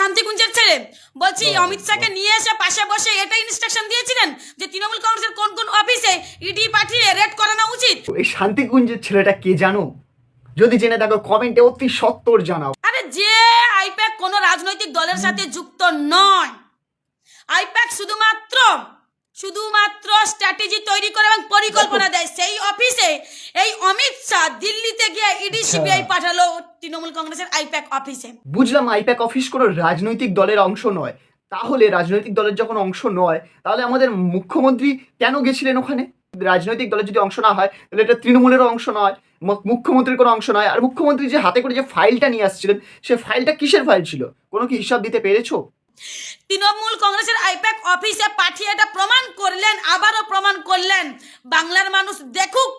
শান্তিকুঞ্জের ছেলে। বলছি অমিত শাহকে নিয়ে এসে পাশে বসে এটা ইনস্ট্রাকশন দিয়েছিলেন যে তৃণমূল কংগ্রেসের কোন কোন অফিসে ইডি পাঠিয়ে রেড করানো উচিত? এই শান্তিকুঞ্জের ছেলেটা কে জানো? যদি জেনে থাকো কমেন্টে অতি সত্তর জানাও। আরে যে আইপ্যাক কোনো রাজনৈতিক দলের সাথে যুক্ত নয়। আইপ্যাক শুধুমাত্র শুধুমাত্র স্ট্র্যাটেজি তৈরি করে এবং পরিকল্পনা দেয়। সেই অফিসে এই অমিত শাহ দিল্লিতে গিয়ে ইডি আচ্ছা। সিবিআই পাঠালো তৃণমূল কংগ্রেসের আইপ্যাক অফিসে বুঝলাম আইপ্যাক অফিস কোনো রাজনৈতিক দলের অংশ নয়। তাহলে রাজনৈতিক দলের যখন অংশ নয় তাহলে আমাদের মুখ্যমন্ত্রী কেন গেছিলেন ওখানে? রাজনৈতিক দলের যদি অংশ না হয় তাহলে এটা তৃণমূলেরও অংশ নয় মুখ্যমন্ত্রীর কোনো অংশ নয়। আর মুখ্যমন্ত্রী যে হাতে করে যে ফাইলটা নিয়ে আসছিলেন সে ফাইলটা কিসের ফাইল ছিল? কোনো কি হিসাব দিতে পেরেছ? তৃণমূল কংগ্রেসের আইপ্যাক অফিসে পাঠিয়ে এটা প্রমাণ করলেন আবারও প্রমাণ করলেন। বাংলার মানুষ দেখুক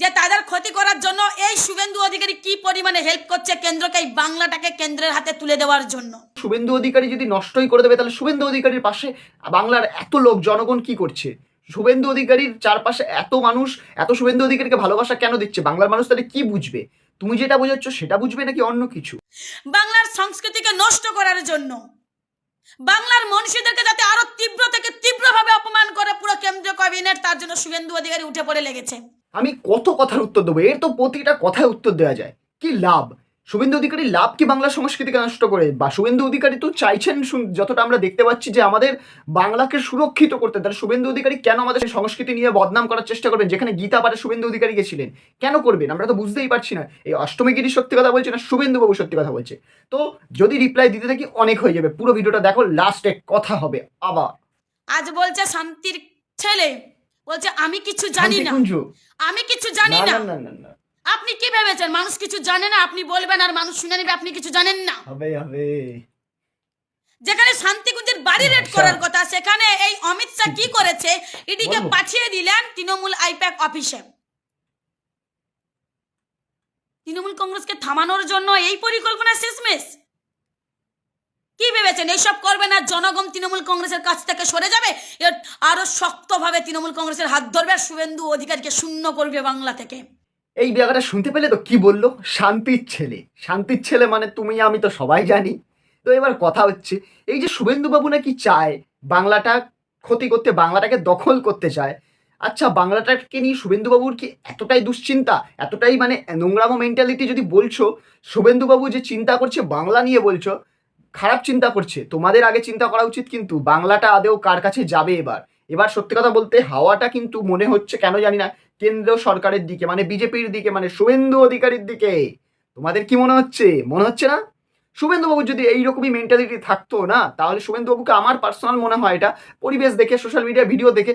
যে তাদের ক্ষতি করার জন্য এই শুভেন্দু অধিকারী কি পরিমাণে হেল্প করছে কেন্দ্রকে এই বাংলাটাকে কেন্দ্রের হাতে তুলে দেওয়ার জন্য। শুভেন্দু অধিকারী যদি নষ্টই করে দেবে তাহলে শুভেন্দু অধিকারীর পাশে বাংলার এত লোক জনগণ কি করছে? শুভেন্দু অধিকারীর চারপাশে এত মানুষ এত শুভেন্দু অধিকারীকে ভালোবাসা কেন দিচ্ছে? বাংলার মানুষ তাহলে কি বুঝবে? তুমি যেটা বোঝাচ্ছ সেটা বুঝবে নাকি অন্য কিছু? বাংলার সংস্কৃতিকে নষ্ট করার জন্য। বাংলার মনীষীদেরকে যাতে আরও তীব্র থেকে তীব্রভাবে অপমান করে পুরো কেন্দ্রীয় ক্যাবিনেট তার জন্য শুভেন্দু অধিকারী উঠে পড়ে লেগেছে। আমি কত কথার উত্তর দেবো? এর তো প্রতিটা কথায় উত্তর দেওয়া যায়। কি লাভ? শুভেন্দু অধিকারী লাভ কি বাংলা সংস্কৃতিকে নষ্ট করে? বা শুভেন্দু অধিকারী তো চাইছেন যতটা আমরা দেখতে পাচ্ছি যে আমাদের বাংলাকে সুরক্ষিত করতে তাহলে শুভেন্দু অধিকারী কেন আমাদের সংস্কৃতি নিয়ে বদনাম করার চেষ্টা করবেন? যেখানে গীতা পারে শুভেন্দু অধিকারী গেছিলেন। কেন করবেন? আমরা তো বুঝতেই পারছি না। এই অষ্টমীগিরি সত্যি কথা বলছে না শুভেন্দু বাবু সত্যি কথা বলছে? তো যদি রিপ্লাই দিতে থাকি অনেক হয়ে যাবে। পুরো ভিডিওটা দেখো লাস্টে কথা হবে আবার। আজ বলছে শান্তির ছেলে। বলছে আমি কিছু জানি না। আমি কিছু জানি না না না না। আপনি কি ভেবেছেন? মানুষ কিছু জানে না আপনি বলবেন আর মানুষ শুনে নেবে আপনি কিছু জানেন না। হবে হবে। যেখানে শান্তিকুঞ্জের বাড়ি রেড আচ্ছা। করার কথা সেখানে এই অমিত শাহ কি করেছে? ইডিকে বলব। পাঠিয়ে দিলেন তৃণমূল আইপ্যাক অফিসে। তৃণমূল কংগ্রেসকে থামানোর জন্য এই পরিকল্পনা শেষমেশ। কি ভেবেছেন? এইসব করবে না জনগণ তৃণমূল কংগ্রেসের কাছ থেকে সরে যাবে? এর আরও শক্তভাবে তৃণমূল কংগ্রেসের হাত ধরবে আর শুভেন্দু অধিকারীকে শূন্য করবে বাংলা থেকে। এই জায়গাটা শুনতে পেলে তো কি বলল? শান্তির ছেলে। শান্তির ছেলে মানে তুমি, আমি তো সবাই জানি। তো এবার কথা হচ্ছে, এই যে শুভেন্দুবাবু নাকি চায় বাংলাটা ক্ষতি করতে, বাংলাটাকে দখল করতে চায়। আচ্ছা বাংলাটাকে নিয়ে শুভেন্দুবাবুর কি এতটাই দুশ্চিন্তা? এতটাই মানে নোংরামো মেন্টালিটি যদি বলছো, শুভেন্দুবাবু যে চিন্তা করছে, বাংলা নিয়ে বলছো, খারাপ চিন্তা করছে। তোমাদের আগে চিন্তা করা উচিত কিন্তু, বাংলাটা আদেও কার কাছে যাবে এবার? এবার সত্যি কথা বলতে, হাওয়াটা কিন্তু মনে হচ্ছে, কেন জানি না। কেন্দ্র সরকারের দিকে মানে বিজেপির দিকে মানে শুভেন্দু অধিকারীর দিকে। তোমাদের কি মনে হচ্ছে? মনে হচ্ছে না? শুভেন্দুবাবুর যদি এইরকমই মেন্টালিটি থাকতো না, তাহলে শুভেন্দুবাবুকে আমার পার্সোনাল মনে হয় এটা পরিবেশ দেখে সোশ্যাল মিডিয়া ভিডিও দেখে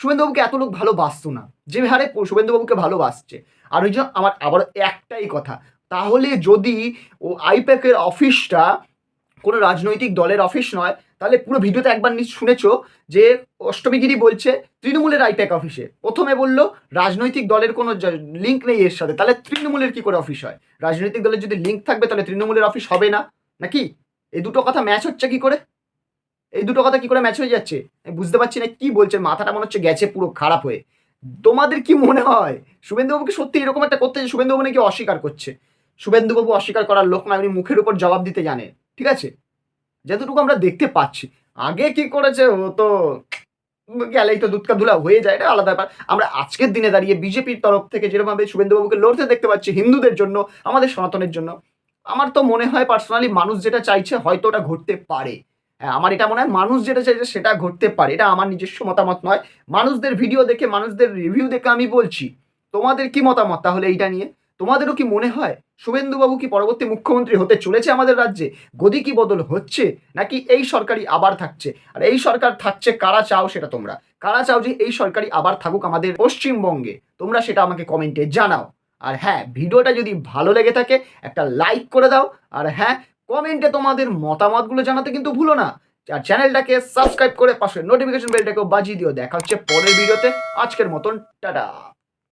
শুভেন্দুবাবুকে এত লোক ভালোবাসতো না। যে হারে শুভেন্দুবাবুকে ভালোবাসছে। আর ওই যে আমার, আবার একটাই কথা, তাহলে যদি ও আইপ্যাকের অফিসটা কোনো রাজনৈতিক দলের অফিস নয় তাহলে পুরো ভিডিওতে একবার নিশ্চয় শুনেছো যে অষ্টমীগিরি বলছে তৃণমূলের আইপ্যাক অফিসে প্রথমে বলল, রাজনৈতিক দলের কোনো লিঙ্ক নেই এর সাথে। তাহলে তৃণমূলের কি করে অফিস হয়? রাজনৈতিক দলের যদি লিঙ্ক থাকবে, তাহলে তৃণমূলের অফিস হবে না। নাকি? এই দুটো কথা ম্যাচ হচ্ছে কি করে? এই দুটো কথা কি করে ম্যাচ হয়ে যাচ্ছে? আমি বুঝতে পারছি না কি বলছেন। মাথাটা মনে হচ্ছে গেছে পুরো খারাপ হয়ে। তোমাদের কি মনে হয়? শুভেন্দুবাবুকে সত্যি এরকম একটা করতে শুভেন্দুবাবু নাকি অস্বীকার করছে? শুভেন্দুবাবু অস্বীকার করার লোক না, উনি মুখের উপর জবাব দিতে জানে। ঠিক আছে? যতটুকু আমরা দেখতে পাচ্ছি। আগে কি করেছে ও তো গেলেই তো দুধকা ধুলা হয়ে যায়, এটা আলাদা ব্যাপার। আমরা আজকের দিনে দাঁড়িয়ে বিজেপির তরফ থেকে যেরকমভাবে শুভেন্দুবাবুকে লড়তে দেখতে পাচ্ছি হিন্দুদের জন্য, আমাদের সনাতনের জন্য, আমার তো মনে হয় পার্সোনালি মানুষ যেটা চাইছে হয়তো ওটা ঘটতে পারে। হ্যাঁ আমার এটা মনে হয় মানুষ যেটা চাইছে সেটা ঘটতে পারে, এটা আমার নিজস্ব মতামত নয়। মানুষদের ভিডিও দেখে, মানুষদের রিভিউ দেখে আমি বলছি, তোমাদের কি মতামত তাহলে এইটা নিয়ে? তোমাদেরও কি মনে হয় শুভেন্দুবাবু কি পরবর্তী মুখ্যমন্ত্রী হতে চলেছে আমাদের রাজ্যে? গদি কি বদল হচ্ছে? নাকি এই সরকারই আবার থাকছে? আর এই সরকার থাকছে কারা চাও সেটা তোমরা? কারা চাও যে এই সরকারই আবার থাকুক আমাদের পশ্চিমবঙ্গে? তোমরা সেটা আমাকে কমেন্টে জানাও। আর হ্যাঁ ভিডিওটা যদি ভালো লেগে থাকে, একটা লাইক করে দাও। আর হ্যাঁ কমেন্টে তোমাদের মতামতগুলো জানাতে কিন্তু ভুলো না। আর চ্যানেলটাকে সাবস্ক্রাইব করে পাশে নোটিফিকেশন বেলটাকেও বাজিয়ে দিও। দেখা হচ্ছে পরের ভিডিওতে। আজকের মতন, টাটা।